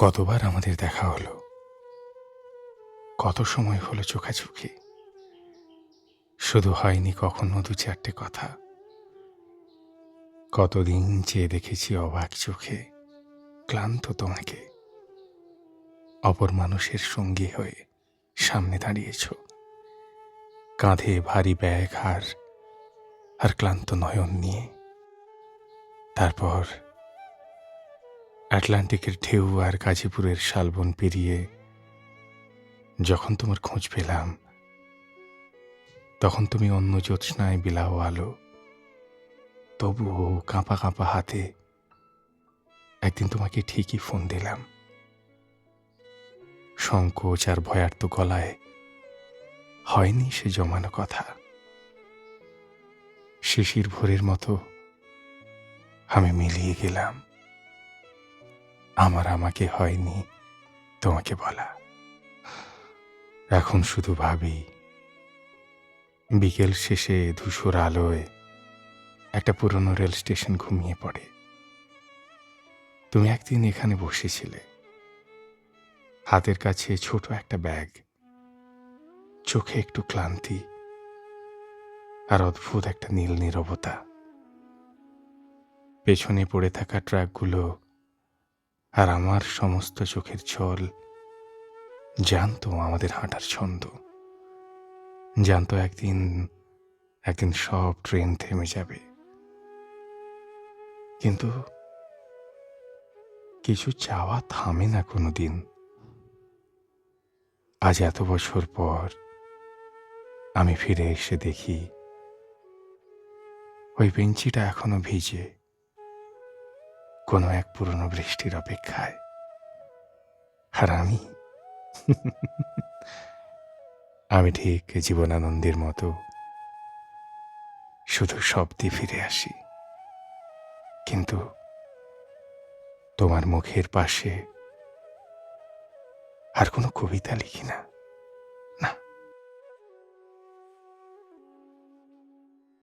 কতবার আমাদের দেখা হলো। কত সময় হলো চোখাচোখি। শুধু হয়নি কখনো দু চারটে কথা। কতদিন চেয়ে দেখেছি অবাক চোখে, ক্লান্ত তোমাকে। অপর মানুষের সঙ্গী হয়ে সামনে দাঁড়িয়েছ। কাঁধে ভারী ব্যাগ আর আর ক্লান্ত নয়ন নিয়ে। তারপর আটলান্টিকের ঢেউ আর গাজীপুরের শালবন পেরিয়ে যখন তোমার খোঁজ পেলাম, তখন তুমি অন্য জ্যোৎস্নায় বিলাও আলো। তবুও কাঁপা কাঁপা হাতে একদিন তোমাকে ঠিকই ফোন দিলাম। সংকোচ আর ভয়ার্ত গলায় হয়নি সে জমানো কথা। শিশির ভোরের মতো আমি মিলিয়ে গেলাম। আমার আমাকে হয়নি, তোমাকে বলা। এখন শুধু ভাবি, বিকেল শেষে ধূসর আলোয় একটা পুরনো রেল স্টেশন ঘুমিয়ে পড়ে। তুমি একদিন এখানে বসেছিলে। হাতের কাছে ছোট একটা ব্যাগ। চোখে একটু ক্লান্তি আর অদ্ভুত একটা নীল নীরবতা। পেছনে পড়ে থাকা ট্রাকগুলো আর আমার সমস্ত চোখের ছল জানতো আমাদের হাঁটার ছন্দ। জানতো একদিন একদিন সব ট্রেন থেমে যাবে। কিন্তু কিছু চাওয়া থামে না কোনো দিন আজ এত বছর পর আমি ফিরে এসে দেখি, ওই বেঞ্চিটা এখনও ভিজে। কোনো এক পুরনো বৃষ্টির অপেক্ষায়। আর আমি? আমি ঠিক জীবনানন্দের মতো শুধু শব্দে ফিরে আসি। কিন্তু তোমার মুখের পাশে আর কোনো কবিতা লিখি না।